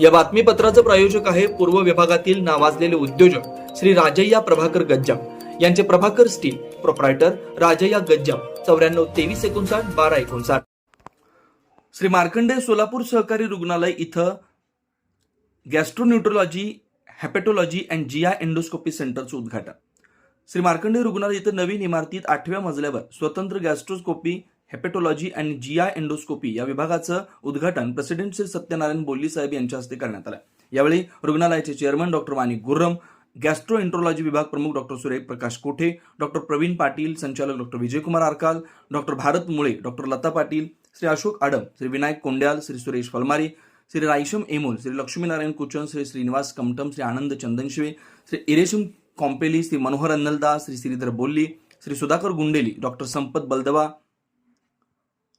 या बातमीपत्राचं प्रायोजक आहे पूर्व विभागातील नावाजलेले उद्योजक श्री राजय्या प्रभाकर गज्जाम. यांचे प्रभाकर स्टील प्रोप्रायटर राजय्या गज्जाम. चौऱ्याण्णव तेवीस एकोणसाठ बारा एकोणसाठ. श्री मार्कंडे सोलापूर सहकारी रुग्णालय इथं गॅस्ट्रोन्युट्रोलॉजी हॅपेटोलॉजी अँड जिया एंडोस्कोपी सेंटरचं उद्घाटन. श्री मार्कंडे रुग्णालय इथं नवीन इमारतीत आठव्या मजल्यावर स्वतंत्र गॅस्ट्रोस्कोपी हेपेटोलॉजी जी जिया एंडोस्कोपी या विभागाचं उद्घाटन प्रेसिडेंट श्री सत्यनारायण बोल्ली साहेब यांच्या हस्ते करण्यात आलं. यावेळी रुग्णालयाचे chairman doctor Vani Gurram gastroenterology विभाग प्रमुख डॉक्टर सुरेश प्रकाश कोठे डॉक्टर प्रवीण पाटील संचालक doctor Vijaykumar Arkal doctor Bharat Mule doctor Lata Patil Shri Ashok Adam Shri Vinayak Kondyal Shri Suresh Phalmari Shri Raysham Emol Shri Laxminarayan Kuchan Shri Shrinivas Kamtam Shri Anand Chandanshive Shri Iresham Kompelli Shri Manohar Annaldas Shri Shridhar Bolli Shri Sudhakar Gundeli doctor Sampat Baldawa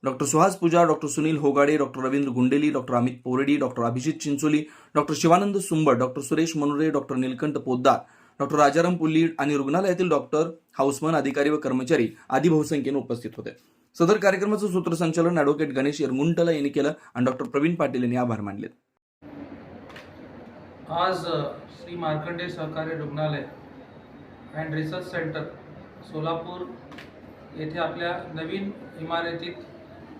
doctor Suhas Pooja doctor Sunil Hogade doctor Ravindra Gundeli doctor Amit Poreddy doctor Abhijit Chincholi doctor Shivanand Sumbat doctor Suresh Manore doctor Nilkanth Poddar doctor Rajaram Pullid आणि रुग्णालयातील doctor हाऊसमन अधिकारी व कर्मचारी आदी बहुसंख्येने उपस्थित होते. सदर कार्यक्रमाचं सूत्रसंचालन ॲडव्होकेट गणेश येरमुंटला यांनी केलं आणि डॉक्टर प्रवीण पाटील यांनी आभार मानले आज श्री मार्कंडे सहकारी रुग्णालय अँड रिसर्च सेंटर सोलापूर येथे आपल्या नवीन इमारतीत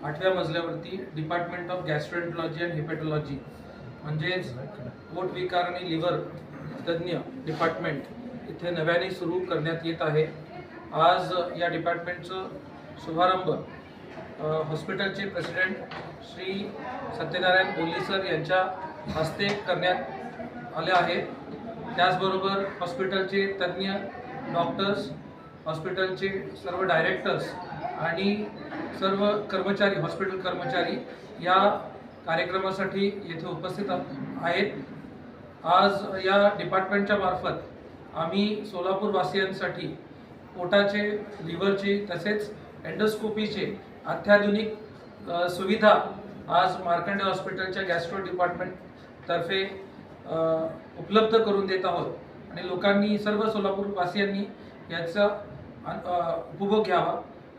आठव्या मजल्यावरती department of gastroenterology and hepatology म्हणजेच पोट विकार आणि लिव्हर तज्ज्ञ डिपार्टमेंट इथे नव्याने सुरू करण्यात येत आहे. आज या डिपार्टमेंटचं शुभारंभ हॉस्पिटलचे प्रेसिडेंट श्री सत्यनारायण बोल्ली सर यांच्या हस्ते करण्यात आले आहे. त्याचबरोबर हॉस्पिटलचे तज्ज्ञ डॉक्टर्स हॉस्पिटलचे सर्व डायरेक्टर्स आणि सर्व कर्मचारी हॉस्पिटल कर्मचारी या कार्यक्रमासाठी येथे उपस्थित आहेत. आज या डिपार्टमेंटच्या मार्फत आम्ही सोलापूरवासियांसाठी पोटाचे लिव्हरचे तसेच एंडोस्कोपीचे अत्याधुनिक सुविधा आज मार्कंडे हॉस्पिटलच्या गॅस्ट्रो डिपार्टमेंटतर्फे उपलब्ध करून देत आहोत. आणि लोकांनी सर्व सोलापूरवासियांनी याचा उपभोग घ्यावा.